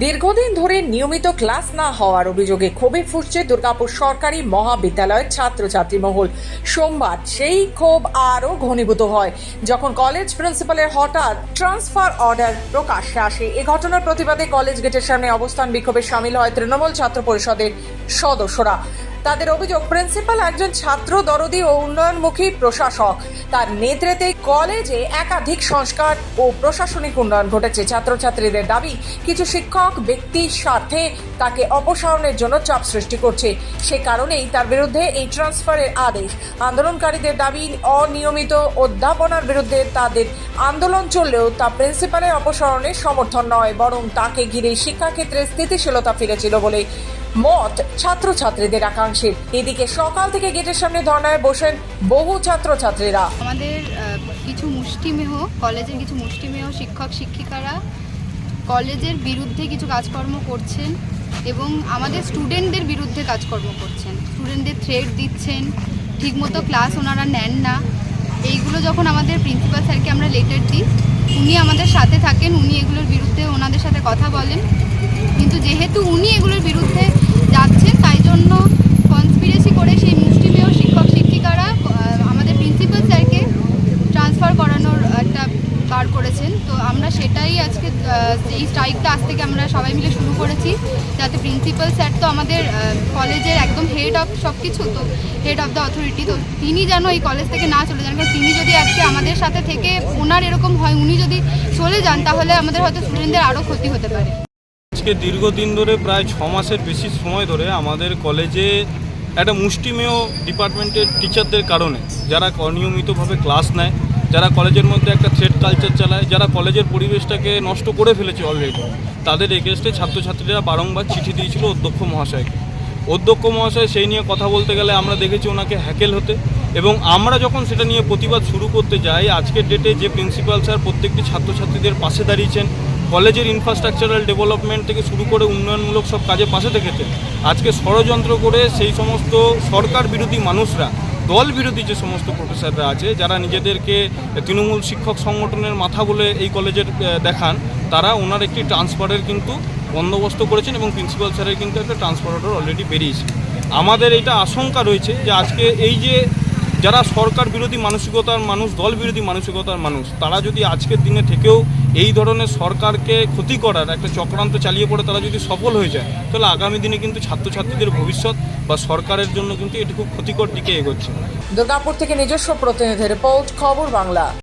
দীর্ঘদিন ধরে নিয়মিত ক্লাস না হওয়ার অভিযোগে ক্ষোভে ফুসছে দুর্গাপুর সরকারি মহাবিদ্যালয়ের ছাত্রছাত্রী মহল। সোমবার সেই ক্ষোভ আরও ঘনীভূত হয়। যখন কলেজ প্রিন্সিপালের হঠাৎ ট্রান্সফার অর্ডার প্রকাশ্যে আসে, এ ঘটনার প্রতিবাদে কলেজ গেটের সামনে অবস্থান বিক্ষোভে সামিল হয় তৃণমূল ছাত্র পরিষদের সদস্যরা। তাদের অভিযোগ প্রিন্সিপাল একজন ছাত্র, দরদি ও উন্নয়নমুখী প্রশাসক। তার নেতৃত্বে কলেজে একাধিক সংস্কার ও প্রশাসনিক উন্নয়ন ঘটেছে। ছাত্রছাত্রীদের দাবি, কিছু শিক্ষক ব্যক্তির স্বার্থে তাকে অপসারণের জন্য চাপ সৃষ্টি করছে। সে কারণেই তার বিরুদ্ধে এই ট্রান্সফারের আদেশ। আন্দোলনকারীদের দাবি, অনিয়মিত অধ্যাপনার বিরুদ্ধে তাদের আন্দোলন চললেও তা প্রিন্সিপালের অপসারণের সমর্থন নয়, বরং তাকে ঘিরে শিক্ষাক্ষেত্রে স্থিতিশীলতা ফিরেছিল বলে মত ছাত্রছাত্রীদের একাংশের এদিকে সকাল থেকে গেটের সামনে ধর্নায় বসেন বহু ছাত্রছাত্রীরা। আমাদের কিছু মুষ্টিমেহ কলেজের কিছু মুষ্টিমেহ শিক্ষক, শিক্ষিকারা কলেজের বিরুদ্ধে কিছু কাজকর্ম করছেন এবং আমাদের স্টুডেন্টদের বিরুদ্ধে কাজকর্ম করছেন। স্টুডেন্টদের থ্রেড দিচ্ছেন, ঠিকমতো ক্লাস ওনারা নেন না। এইগুলো যখন আমাদের প্রিন্সিপাল স্যারকে আমরা লেটার দিই, উনি আমাদের সাথে থাকেন, উনি এগুলোর বিরুদ্ধে ওনাদের সাথে কথা বলেন। কিন্তু যেহেতু উনি এগুলোর বিরুদ্ধে যাচ্ছেন তাই জন্য কনস্পিরেসি করে সেই মুষ্টিমেয় শিক্ষক শিক্ষিকারা আহ, আমাদের প্রিন্সিপাল স্যারকে ট্রান্সফার করানোর একটা বার করেছেন তো আমরা আজকে এই স্ট্রাইকটা আজ থেকে আমরা সবাই মিলে শুরু করেছি। যাতে প্রিন্সিপাল স্যার তো আমাদের কলেজের একদম হেড অফ সব কিছু তো হেড অফ দ্য অথরিটি তো তিনি যেন এই কলেজ থেকে না চলে যান। কারণ তিনি যদি আজকে আমাদের সাথে থেকে ওনার এরকম হয়, উনি যদি চলে যান, তাহলে আমাদের হয়তো স্টুডেন্টদের আরও ক্ষতি হতে পারে। আজকে দীর্ঘদিন ধরে প্রায় ছ মাসের বেশি সময় ধরে আমাদের কলেজে একটা মুষ্টিমেয় ডিপার্টমেন্টের টিচারদের কারণে, যারা অনিয়মিতভাবে ক্লাস নেয় যারা কলেজের মধ্যে একটা থ্রেড কালচার চালায়, যারা কলেজের পরিবেশটাকে নষ্ট করে ফেলেছে অলরেডি তাদের এগেনস্টে ছাত্রছাত্রীরা বারংবার চিঠি দিয়েছিল অধ্যক্ষ মহাশয়কে। অধ্যক্ষ মহাশয় সেই নিয়ে কথা বলতে গেলে আমরা দেখেছি ওনাকে হ্যাকেল হতে এবং আমরা যখন সেটা নিয়ে প্রতিবাদ শুরু করতে যাই, আজকের ডেটে যে প্রিন্সিপাল স্যার প্রত্যেকটি ছাত্রছাত্রীদের পাশে দাঁড়িয়েছেন, কলেজের ইনফ্রাস্ট্রাকচারাল ডেভেলপমেন্ট থেকে শুরু করে উন্নয়নমূলক সব কাজে পাশে থেকেছেন, আজকে ষড়যন্ত্র করে সেই সমস্ত সরকার বিরোধী মানুষরা দল বিরোধী যে সমস্ত প্রফেসররা আছে, যারা নিজেদেরকে তৃণমূল শিক্ষক সংগঠনের মাথা বলে এই কলেজের দেখান, তারা ওনার একটি ট্রান্সফারের কিন্তু বন্দোবস্ত করেছেন এবং প্রিন্সিপাল স্যারের কিন্তু একটা ট্রান্সফার অর্ডার অলরেডি বেরিয়েছে। আমাদের এটা আশঙ্কা রয়েছে যে আজকে এই যে যারা সরকার বিরোধী মানসিকতার মানুষ দল বিরোধী মানসিকতার মানুষ, তারা যদি আজকের দিনে থেকেও এই ধরনের সরকারকে ক্ষতি করার একটা চক্রান্ত চালিয়ে পড়ে তারা যদি সফল হয়ে যায়, তাহলে আগামী দিনে কিন্তু ছাত্রছাত্রীদের ভবিষ্যৎ বা সরকারের জন্য কিন্তু এটি খুব ক্ষতিকর দিকে এগোচ্ছে। দুর্গাপুর থেকে নিজস্ব প্রতিনিধি রিপোর্ট, খবর বাংলা।